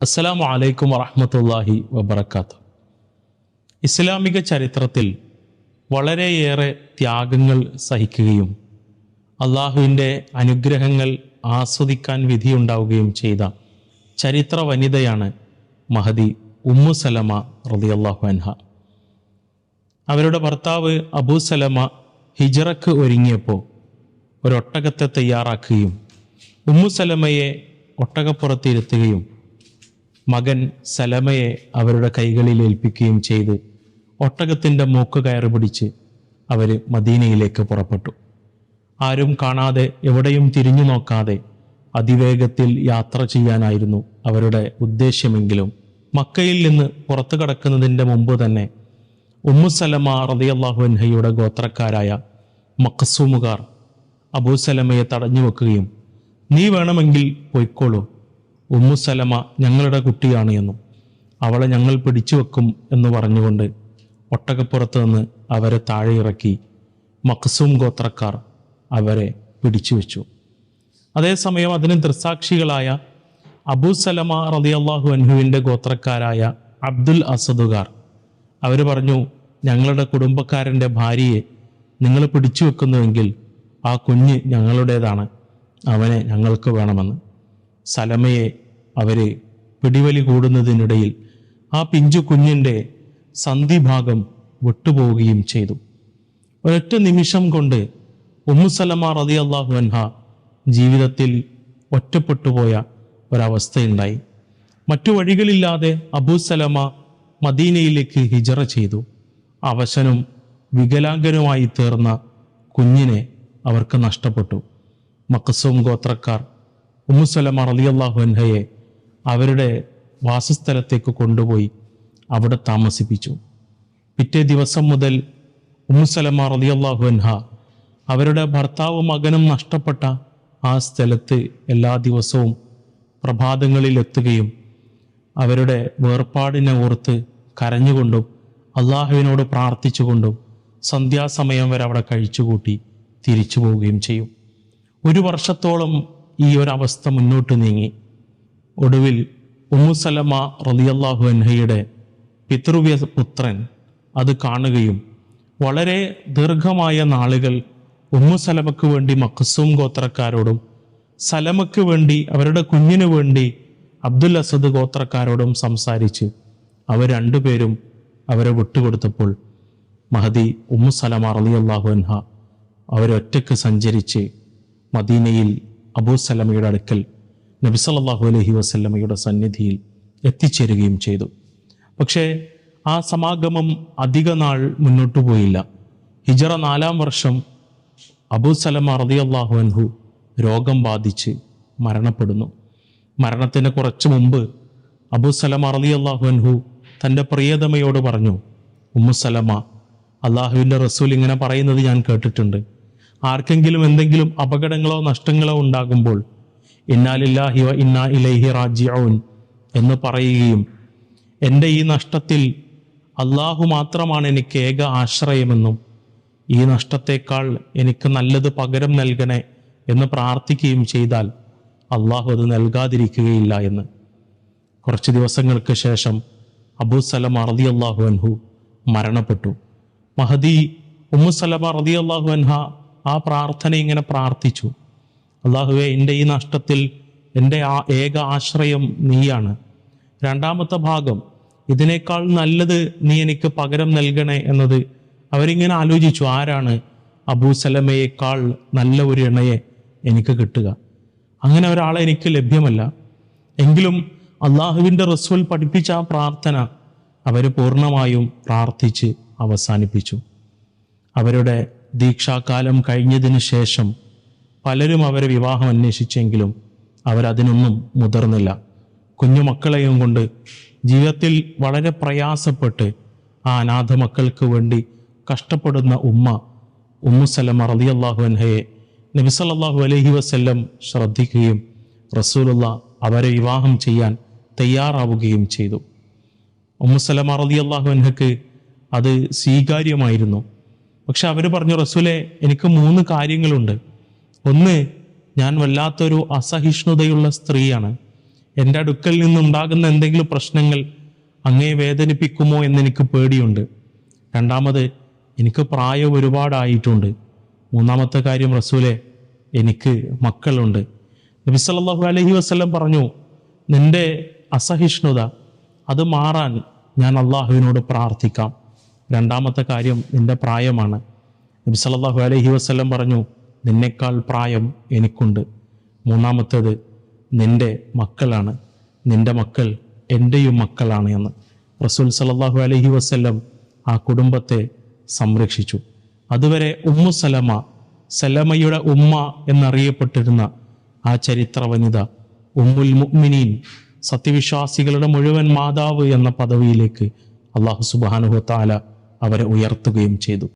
അസ്സലാമു അലൈക്കും വറഹമത്തല്ലാഹി വബർക്കാത്തു ഇസ്ലാമിക ചരിത്രത്തിൽ വളരെയേറെ ത്യാഗങ്ങൾ സഹിക്കുകയും അള്ളാഹുവിന്റെ അനുഗ്രഹങ്ങൾ ആസ്വദിക്കാൻ വിധിയുണ്ടാവുകയും ചെയ്ത ചരിത്ര വനിതയാണ് മഹദി ഉമ്മു സലമ റളിയല്ലാഹു അൻഹ. അവരുടെ ഭർത്താവ് അബൂ സലമ ഹിജറക്ക് ഒരുങ്ങിയപ്പോൾ ഒരൊട്ടകത്തെ തയ്യാറാക്കുകയും ഉമ്മു സലമയെ ഒട്ടകപ്പുറത്തിരുത്തുകയും മകൻ സലമയെ അവരുടെ കൈകളിൽ ഏൽപ്പിക്കുകയും ചെയ്ത്. ഒട്ടകത്തിന്റെ മൂക്ക് കയറി പിടിച്ച് അവർ മദീനയിലേക്ക് പുറപ്പെട്ടു. ആരും കാണാതെ എവിടെയും തിരിഞ്ഞു നോക്കാതെ അതിവേഗത്തിൽ യാത്ര ചെയ്യാനായിരുന്നു അവരുടെ ഉദ്ദേശ്യമെങ്കിലും. മക്കയിൽ നിന്ന് പുറത്തു കടക്കുന്നതിന്റെ മുമ്പ് തന്നെ ഉമ്മുസലമ റതിയല്ലാഹു അൻഹയുടെ ഗോത്രക്കാരായ മക്കസൂമുകാർ അബൂസലമയെ തടഞ്ഞു വെക്കുകയും നീ വേണമെങ്കിൽ പൊയ്ക്കോളൂ ഉമ്മുസലമ ഞങ്ങളുടെ കുട്ടിയാണ് എന്നും അവളെ ഞങ്ങൾ പിടിച്ചു വെക്കും എന്ന് പറഞ്ഞുകൊണ്ട് ഒട്ടകപ്പുറത്ത് നിന്ന് അവരെ താഴെ ഇറക്കി മക്സൂം ഗോത്രക്കാർ അവരെ പിടിച്ചു വെച്ചു. അതേസമയം അതിന് ദൃസാക്ഷികളായ അബൂ സലമ റളിയല്ലാഹു അൻഹുവിന്റെ ഗോത്രക്കാരായ അബ്ദുൽ അസദുകാർ അവർ പറഞ്ഞു ഞങ്ങളുടെ കുടുംബക്കാരന്റെ ഭാര്യയെ നിങ്ങൾ പിടിച്ചു വെക്കുന്നുവെങ്കിൽ ആ കുഞ്ഞ് ഞങ്ങളുടേതാണ് അവനെ ഞങ്ങൾക്ക് വേണമെന്ന്. സലമയെ അവർ പിടിവലി കൂടുന്നതിനിടയിൽ ആ പിഞ്ചു കുഞ്ഞിന്റെ സന്ധിഭാഗം വിട്ടുപോവുകയും ചെയ്തു. ഒരൊറ്റ നിമിഷം കൊണ്ട് ഉമ്മുസലമ റതി അള്ളാഹു അൻഹ ജീവിതത്തിൽ ഒറ്റപ്പെട്ടുപോയ ഒരവസ്ഥയുണ്ടായി. മറ്റു വഴികളില്ലാതെ അബൂസലമ മദീനയിലേക്ക് ഹിജറ ചെയ്തു. അവശനും വികലാംഗനുമായി തീർന്ന കുഞ്ഞിനെ അവർക്ക് നഷ്ടപ്പെട്ടു. മക്കസൂം ഗോത്രക്കാർ ഉമ്മുസലമ റളിയല്ലാഹു അൻഹയെ അവരുടെ വാസസ്ഥലത്തേക്ക് കൊണ്ടുപോയി അവിടെ താമസിപ്പിച്ചു. പിറ്റേ ദിവസം മുതൽ ഉമ്മുസലമ റളിയല്ലാഹു അൻഹ അവരുടെ ഭർത്താവും മകനും നഷ്ടപ്പെട്ട ആ സ്ഥലത്ത് എല്ലാ ദിവസവും പ്രഭാതങ്ങളിൽ എത്തുകയും അവരുടെ വേർപാടിനെ ഓർത്ത് കരഞ്ഞുകൊണ്ടും അള്ളാഹുവിനോട് പ്രാർത്ഥിച്ചുകൊണ്ടും സന്ധ്യാസമയം വരെ അവിടെ കഴിച്ചുകൂട്ടി തിരിച്ചു പോവുകയും ചെയ്യും. ഒരു വർഷത്തോളം ഈ ഒരവസ്ഥ മുന്നോട്ട് നീങ്ങി. ഒടുവിൽ ഉമ്മുസലമ റളിയല്ലാഹു അൻഹയുടെ പിതൃവ്യ പുത്രൻ അത് കാണുകയും വളരെ ദീർഘമായ നാളുകൾ ഉമ്മുസലമക്ക് വേണ്ടി മഖസൂം ഗോത്രക്കാരോടും സലമക്ക് വേണ്ടി അവരുടെ കുഞ്ഞിനു വേണ്ടി അബ്ദുൽ അസദ് ഗോത്രക്കാരോടും സംസാരിച്ച് അവർ രണ്ടുപേരും അവരെ വിട്ടുകൊടുത്തപ്പോൾ മഹദി ഉമ്മുസലമ സലമ റളിയല്ലാഹു അൻഹ അവരൊറ്റയ്ക്ക് സഞ്ചരിച്ച് മദീനയിൽ അബൂസലമയുടെ അടുക്കൽ നബി സല്ലല്ലാഹു അലൈഹി വസല്ലമയുടെ സന്നിധിയിൽ എത്തിച്ചേരുകയും ചെയ്തു. പക്ഷേ ആ സമാഗമം അധിക നാൾ മുന്നോട്ടു പോയില്ല. ഹിജറ നാലാം വർഷം അബൂ സലമ റളിയല്ലാഹു അൻഹു രോഗം ബാധിച്ച് മരണപ്പെടുന്നു. മരണത്തിന് കുറച്ചു മുമ്പ് അബൂ സലമ റളിയല്ലാഹു അൻഹു തന്റെ പ്രിയതമയോട് പറഞ്ഞു ഉമ്മു സലമ അള്ളാഹുവിന്റെ റസൂൽ ഇങ്ങനെ പറയുന്നത് ഞാൻ കേട്ടിട്ടുണ്ട്. ആർക്കെങ്കിലും എന്തെങ്കിലും അപകടങ്ങളോ നഷ്ടങ്ങളോ ഉണ്ടാകുമ്പോൾ ഇന്നാലില്ലാഹി വ ഇന്നാ ഇലൈഹി റാജിഊൻ എന്ന് പറയുകയും എന്റെ ഈ നഷ്ടത്തിൽ അള്ളാഹു മാത്രമാണ് എനിക്ക് ഏക ആശ്രയമെന്നും ഈ നഷ്ടത്തേക്കാൾ എനിക്ക് നല്ലത് പകരം നൽകണേ എന്ന് പ്രാർത്ഥിക്കുകയും ചെയ്താൽ അള്ളാഹു അത് നൽകാതിരിക്കുകയില്ല എന്ന്. കുറച്ച് ദിവസങ്ങൾക്ക് ശേഷം അബൂ സലമ റതി അള്ളാഹു അൻഹു മരണപ്പെട്ടു. മഹദി ഉമ്മു സലമ റതി അള്ളാഹു അൻഹ ആ പ്രാർത്ഥന ഇങ്ങനെ പ്രാർത്ഥിച്ചു. അള്ളാഹുവെ എന്റെ ഈ നഷ്ടത്തിൽ എന്റെ ആ ഏക ആശ്രയം നീയാണ്. രണ്ടാമത്തെ ഭാഗം ഇതിനേക്കാൾ നല്ലത് നീ എനിക്ക് പകരം നൽകണേ എന്നത്. അവരിങ്ങനെ ആലോചിച്ചു ആരാണ് അബൂസലമയേക്കാൾ നല്ല ഒരു ഇണയെ എനിക്ക് കിട്ടുക? അങ്ങനെ ഒരാളെ എനിക്ക് ലഭ്യമല്ല. എങ്കിലും അള്ളാഹുവിന്റെ റസൂൽ പഠിപ്പിച്ച ആ പ്രാർത്ഥന അവർ പൂർണമായും പ്രാർത്ഥിച്ച് അവസാനിപ്പിച്ചു. അവരുടെ ദീക്ഷാകാലം കഴിഞ്ഞതിന് ശേഷം പലരും അവരെ വിവാഹം അന്വേഷിച്ചെങ്കിലും അവരതിനൊന്നും മുതിർന്നില്ല. കുഞ്ഞുമക്കളെയും കൊണ്ട് ജീവിതത്തിൽ വളരെ പ്രയാസപ്പെട്ട് ആ അനാഥ മക്കൾക്ക് വേണ്ടി കഷ്ടപ്പെടുന്ന ഉമ്മ ഉമ്മു സലമ റളിയല്ലാഹു അൻഹയെ നബി അലഹി വസ്ല്ലം ശ്രദ്ധിക്കുകയും റസൂലുള്ള അവരെ വിവാഹം ചെയ്യാൻ തയ്യാറാവുകയും ചെയ്തു. ഉമ്മുസലമ റളിയല്ലാഹു അൻഹക്ക് അത് സ്വീകാര്യമായിരുന്നു. പക്ഷെ അവർ പറഞ്ഞു റസൂലെ എനിക്ക് മൂന്ന് കാര്യങ്ങളുണ്ട്. ഒന്ന് ഞാൻ വല്ലാത്തൊരു അസഹിഷ്ണുതയുള്ള സ്ത്രീയാണ്. എന്റെ അടുക്കൽ നിന്നുണ്ടാകുന്ന എന്തെങ്കിലും പ്രശ്നങ്ങൾ അങ്ങേ വേദനിപ്പിക്കുമോ എന്നെനിക്ക് പേടിയുണ്ട്. രണ്ടാമത് എനിക്ക് പ്രായം ഒരുപാടായിട്ടുണ്ട്. മൂന്നാമത്തെ കാര്യം റസൂലെ എനിക്ക് മക്കളുണ്ട്. നബി സല്ലല്ലാഹു അലൈഹി വസല്ലം പറഞ്ഞു നിന്റെ അസഹിഷ്ണുത അത് മാറാൻ ഞാൻ അള്ളാഹുവിനോട് പ്രാർത്ഥിക്കാം. രണ്ടാമത്തെ കാര്യം നിന്റെ പ്രായമാണ്. നബി സല്ലല്ലാഹു അലൈഹി വസല്ലം പറഞ്ഞു നിന്നേക്കാൾ പ്രായം എനിക്കുണ്ട്. മൂന്നാമത്തേത് നിന്റെ മക്കളാണ്. നിന്റെ മക്കൾ എന്റെയും മക്കളാണ് എന്ന് റസൂൽ സല്ലല്ലാഹു അലഹി വസ്ല്ലം ആ കുടുംബത്തെ സംരക്ഷിച്ചു. അതുവരെ ഉമ്മു സലമ സലമയുടെ ഉമ്മ എന്നറിയപ്പെട്ടിരുന്ന ആ ചരിത്ര വനിത ഉമ്മുൽ മുഅ്മിനീൻ സത്യവിശ്വാസികളുടെ മുഴുവൻ മാതാവ് എന്ന പദവിയിലേക്ക് അള്ളാഹു സുബാനുഹത്താല അവരെ ഉയർത്തുകയും ചെയ്തു.